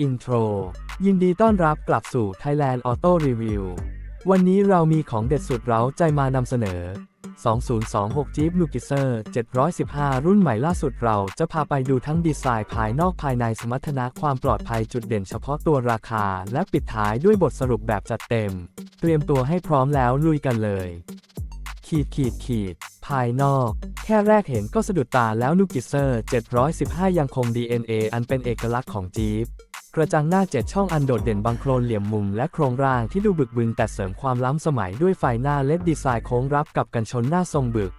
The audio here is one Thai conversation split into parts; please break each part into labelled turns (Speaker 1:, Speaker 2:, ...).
Speaker 1: อินโทร ยินดีต้อนรับกลับสู่ Thailand Auto Review วันนี้เรามีของเด็ดสุดเร้าใจมานำเสนอ 2026 Jeep n u k i s e r 715 รุ่นใหม่ล่าสุดเราจะพาไปดูทั้งดีไซน์ภายนอกภายในสมรรถนะความปลอดภัยจุดเด่นเฉพาะตัวราคา และปิดท้ายด้วยบทสรุปแบบจัดเต็ม เตรียมตัวให้พร้อมแล้วลุยกันเลย ขีดขีดขีด ภายนอก แค่แรกเห็นก็สะดุดตาแล้วนูกิเซอร์ 715 ยังคง DNA อันเป็นเอกลักษณ์ของจีปกระจังหน้า7ช่องอันโดดเด่นบางโครนเหลี่ยมมุมและโครงร่างที่ดูบึกบึนแต่เสริมความล้ำสมัยด้วยไฟหน้าเล็ดดีไซน์โค้งรับกับกันชนหน้าทรงบึก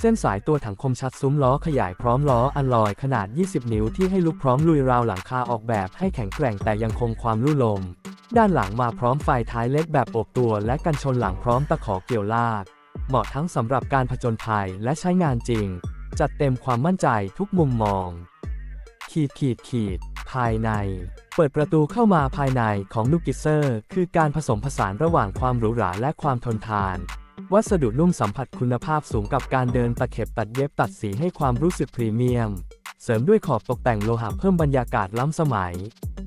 Speaker 1: เส้นสายตัวถังคมชัดซุ้มล้อขยายพร้อมล้ออันลอยขนาด 20 นิ้วที่ให้ลุกพร้อมลุยราวหลังคาออกแบบให้แข็งแกร่งแต่ยังคงความลู่ลม ด้านหลังมาพร้อมไฟท้ายเล็กแบบโอบตัว และกันชนหลังพร้อมตะขอเกี่ยวลาก เหมาะทั้งสำหรับการผจญภัยและใช้งานจริง จัดเต็มความมั่นใจทุกมุมมอง ขีดขีดขีด ภายใน เปิดประตูเข้ามาภายในของนูกิเซอร์ คือการผสมผสานระหว่างความหรูหราและความทนทาน วัสดุนุ่มสัมผัสคุณภาพสูงกับการเดินตะเข็บตัดเย็บตัดสีให้ความรู้สึกพรีเมียม เสริมด้วยขอบตกแต่งโลหะเพิ่มบรรยากาศล้ำสมัย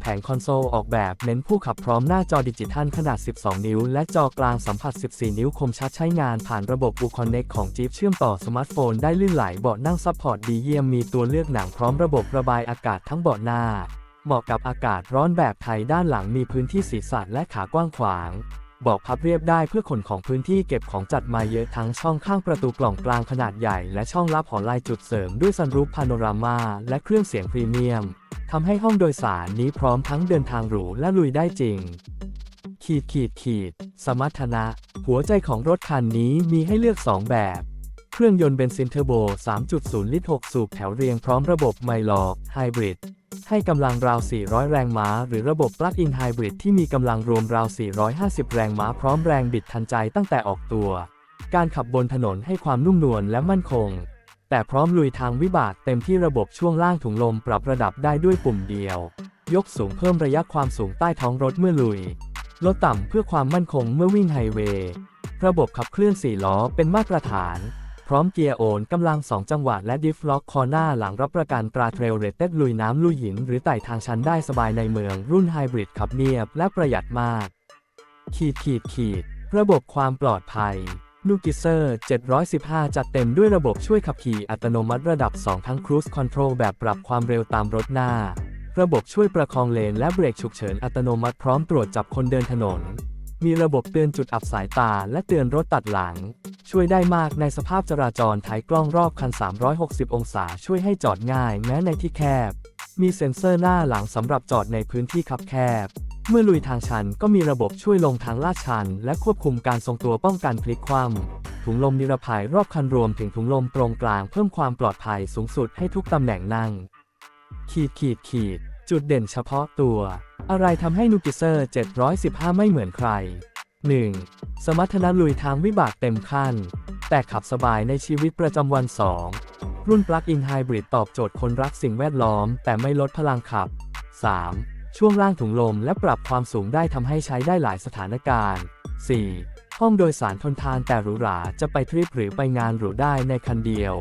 Speaker 1: ผงคอนโซลออกแบบเน้นผู้ขับพร้อมหน้าจอดิจิทัลขนาด 12 นิ้ว และจอกลางสัมผัส 14 นิ้วคมชัดใช้งานผ่านระบบ u Connect ของ Jeep เชื่อมต่อสมาร์ทโฟนได้ลื่นไหลเบาะนั่งซัพพอร์ตดีเยี่ยมมีตัวเลือกหนังพร้อมระบบระบายอากาศทั้งเบาะหน้า เหมาะกับอากาศร้อนแบบไทยด้านหลังมีพื้นที่ศีรษะและขากว้างขวางเบอกพับเรียบได้เพื่อขนของพื้นที่เก็บของจัดมาเยอะทั้งช่องข้างประตูกล่องกลางขนาดใหญ่ และช่องลับหอลายจุดเสริมด้วยซันรูฟพาโนรามาและเครื่องเสียงพรีเมียมทำให้ห้องโดยสารนี้พร้อมทั้งเดินทางหรูและลุยได้จริง ขีดขีดขีด สมรรถนะ หัวใจของรถคันนี้มีให้เลือก 2 แบบ เครื่องยนต์เบนซินเทอร์โบ 3.0 ลิตร 6 สูบแถวเรียงพร้อมระบบไมลอกไฮบริดให้กำลังราว 400 แรงม้า หรือระบบปลั๊กอินไฮบริดที่มีกำลังรวมราว 450 แรงม้าพร้อมแรงบิดทันใจตั้งแต่ออกตัว การขับบนถนนให้ความนุ่มนวลและมั่นคง แต่พร้อมลุยทางวิบากเต็มที่ระบบช่วงล่างถุงลมปรับระดับได้ด้วยปุ่มเดียว ยกสูงเพิ่มระยะความสูงใต้ท้องรถเมื่อลุย ลดต่ำเพื่อความมั่นคงเมื่อวิ่งไฮเวย์ ระบบขับเคลื่อน4ล้อเป็นมาตรฐาน พร้อมเกียร์โอนกำลัง 2 จังหวะและดิฟล็อกคอหน้าหลังรับประกันตราเทรลเรตเต็ดลุยน้ำลุยหิน หรือไต่ทางชันได้สบายในเมือง รุ่นไฮบริดขับเนียบและประหยัดมาก ขีดขีดขีด ระบบความปลอดภัย นูกิเซอร์ 715 จัดเต็มด้วยระบบช่วยขับขี่อัตโนมัติระดับ 2 ทั้ง Cruise Control แบบปรับความเร็วตามรถหน้า ระบบช่วยประคองเลนและเบรกฉุกเฉินอัตโนมัติพร้อมตรวจจับคนเดินถนน มีระบบเตือนจุดอับสายตาและเตือนรถตัดหลัง ช่วยได้มากในสภาพจราจรถ่ายกล้องรอบคัน 360 องศาช่วยให้จอดง่ายแม้ในที่แคบ มีเซ็นเซอร์หน้าหลังสำหรับจอดในพื้นที่คับแคบ เมื่อลุยทางชันก็มีระบบช่วยลงทางลาดชัน และควบคุมการทรงตัวป้องกันพลิกคว่ำถุงลมนิรภัยรอบคันรวมถึงถุงลมตรงกลางเพิ่มความปลอดภัยสูงสุดให้ทุกตำแหน่งนั่ง ขีดขีดขีด จุดเด่นเฉพาะตัว อะไรทำให้นูกิเซอร์ 715 ไม่เหมือนใคร 1. สมรรถนะลุยทางวิบากเต็มขั้น แต่ขับสบายในชีวิตประจำวัน 2. รุ่นปลั๊กอินไฮบริดตอบโจทย์คนรักสิ่งแวดล้อม แต่ไม่ลดพลังขับ 3. ช่วงล่างถุงลมและปรับความสูงได้ทำให้ใช้ได้หลายสถานการณ์ 4. ห้องโดยสารทนทานแต่หรูหราจะไปทริปหรือไปงานหรูได้ในคันเดียว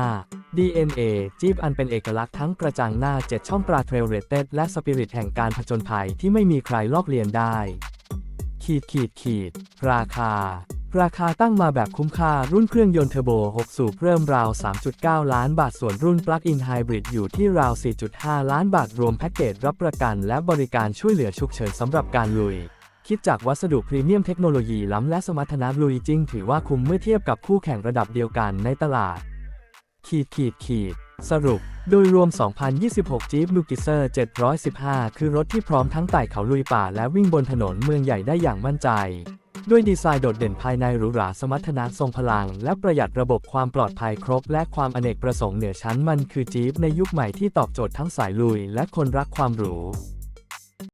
Speaker 1: 5. DNA จีบอันเป็นเอกลักษณ์ทั้งกระจังหน้า 7 ช่องตราเทรลเรตเต็ดและสปิริตแห่งการผจญภัยที่ไม่มีใครลอกเลียนได้ ขีดขีดขีด ราคา ราคาตั้งมาแบบคุ้มค่ารุ่นเครื่องยนต์เทอร์โบ 6 สูบเริ่มราว 3.9 ล้านบาท ส่วนรุ่นปลั๊กอินไฮบริดอยู่ที่ราว 4.5 ล้านบาท รวมแพ็กเกจรับประกันและบริการช่วยเหลือฉุกเฉินสำหรับการลุย คิดจากวัสดุพรีเมียมเทคโนโลยีล้ำและสมรรถนะลุยจริง ถือว่าคุ้มเมื่อเทียบกับคู่แข่งระดับเดียวกันในตลาด ขีดขีดขีด สรุป โดยรวม 2026 Jeep n u k i s e r 715 คือรถที่พร้อมทั้งไต่เขาลุยป่าและวิ่งบนถนนเมืองใหญ่ได้อย่างมั่นใจ ด้วยดีไซน์โดดเด่นภายในหรูหราสมรรถนะทรงพลัง และประหยัดระบบความปลอดภัยครบ และความอเนกประสงค์เหนือชั้นมันคือจี๊ปในยุคใหม่ที่ตอบโจทย์ทั้งสายลุย และคนรักความหรู